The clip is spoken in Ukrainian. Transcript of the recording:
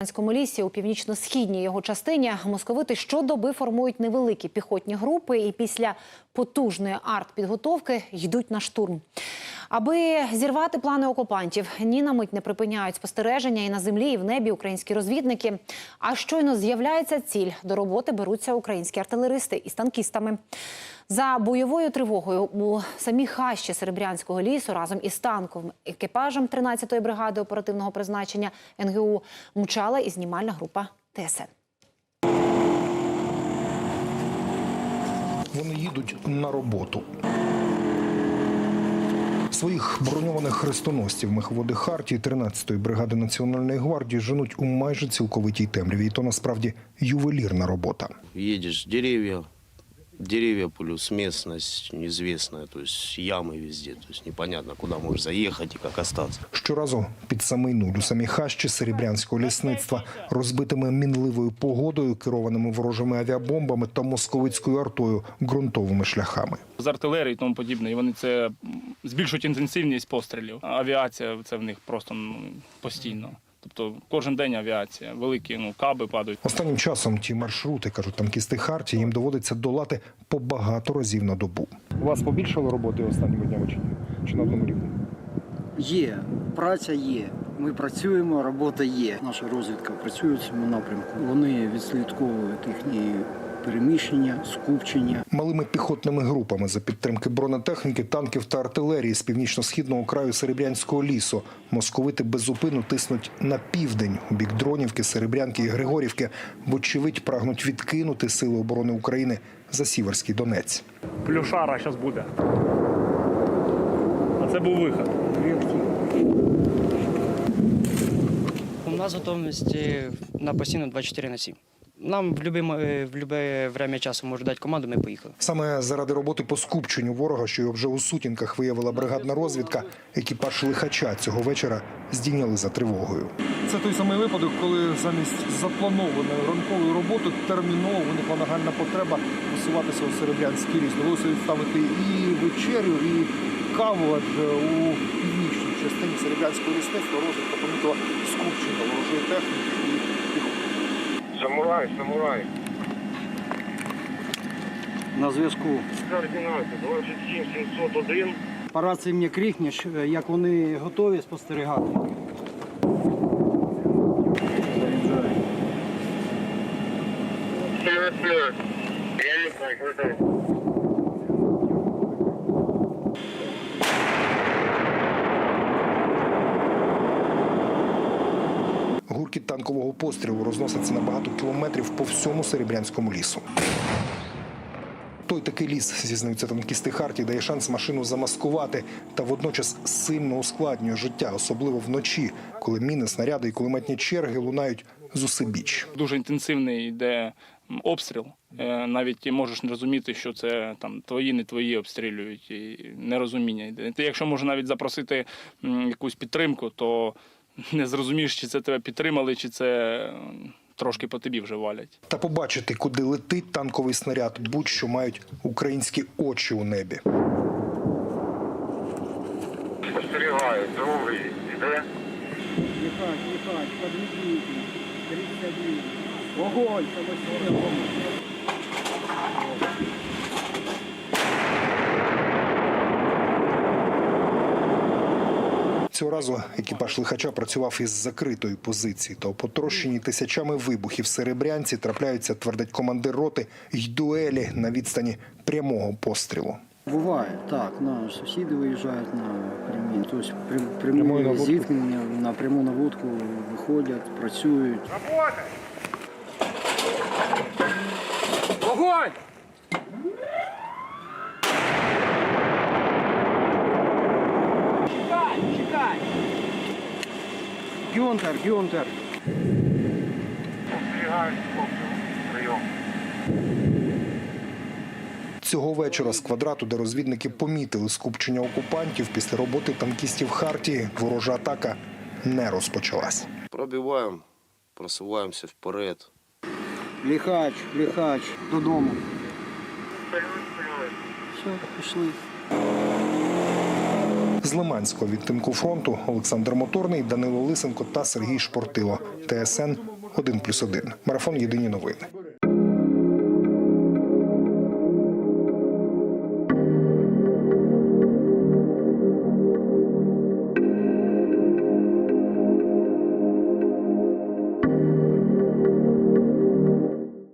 Серебрянському лісі у північно-східній його частині московити щодоби формують невеликі піхотні групи. І після потужної артпідготовки йдуть на штурм. Аби зірвати плани окупантів, ні на мить не припиняють спостереження і на землі, і в небі українські розвідники. А щойно з'являється ціль. До роботи беруться українські артилеристи із танкістами. За бойовою тривогою у самій хащі Серебрянського лісу разом із танковим екіпажем 13-ї бригади оперативного призначення НГУ мчала і знімальна група ТСН. Вони їдуть на роботу. Своїх броньованих хрестоносців мехводи Хартії 13-ї бригади Національної гвардії женуть у майже цілковитій темряві. І то насправді ювелірна робота. едешь деревья, деревья плюс местность неизвестная, то есть ямы везде, то есть непонятно, куда можешь заехать и как остаться. Щоразу під самий нуль у самій хащі серебрянського лісництва, розбитими мінливою погодою, керованими ворожими авіабомбами та московицькою артою ґрунтовими шляхами. з артилерії і тому подібне. І вони це збільшують інтенсивність пострілів. Авіація це в них просто ну, постійно. Тобто кожен день авіація, великі ну, каби падають. Останнім часом ті маршрути, кажуть танкісти Харті. їм доводиться долати по багато разів на добу. У вас побільшало роботи останніми днями чи ні? Чи на одному рівні? Є, праця є. Ми працюємо, робота є. Наша розвідка працює в цьому напрямку. Вони відслідковують їхні переміщення, скупчення. Малими піхотними групами за підтримки бронетехніки, танків та артилерії з північно-східного краю Серебрянського лісу московити безупину тиснуть на південь у бік Дронівки, Серебрянки і Григорівки, вочевидь прагнуть відкинути сили оборони України за Сіверський Донець. Плюшара зараз буде. А це був виход. У нас готовність на постійно 24 на 7. Нам в будь-яке в любе время часу можуть дати команду, ми поїхали. Саме заради роботи по скупченню ворога, що його вже у сутінках виявила бригадна розвідка, екіпаж лихача цього вечора здійняли за тривогою. Це той самий випадок, коли замість запланованої ранкової роботи терміново виникла нагальна потреба висуватися у Серебрянський ліс. Довелося відставити і вечерю, і каву, адже у північній частині Серебрянського лісництва розвідка помітила скупчення ворожої техніки і. Самурай, самурай. На зв'язку. Координати 27 701. По рації мені крикнеш, як вони готові спостерігати. Плюс. Я не так. Гуркіт танкового пострілу розноситься на багато кілометрів по всьому Серебрянському лісу. Той такий ліс, зізнаються танкісти Харті, дає шанс машину замаскувати та водночас сильно ускладнює життя, особливо вночі, коли міни, снаряди і кулеметні черги лунають з усебіч. Дуже інтенсивний йде обстріл. Е, Навіть ти можеш не розуміти, що це там твої, не твої обстрілюють, і нерозуміння йде. Ти, якщо може навіть запросити якусь підтримку, то не зрозумієш, чи це тебе підтримали, чи це трошки по тобі вже валять. Та побачити, куди летить танковий снаряд, будь-що мають українські очі у небі. Спостерігаю, другий. Іде. Їхать, Цього разу екіпаж лихача працював із закритої позиції. Та у потрощеній тисячами вибухів серебрянці трапляються, твердить командир роти, й дуелі на відстані прямого пострілу. Буває, так. На сусіди виїжджають на прямі. Тобто прямі зіткнення на пряму наводку виходять, працюють. Огонь! Гюнтер, Гюнтер. Прийом. Цього вечора з квадрату, де розвідники помітили скупчення окупантів після роботи танкістів Хартії, ворожа атака не розпочалась. Пробиваем, просуваемся вперед. Ліхач, ліхач, додому. Все, пішли. З Лиманського відтинку фронту Олександр Моторний, Данило Лисенко та Сергій Шпортило. ТСН 1+,1. Марафон Єдині новини.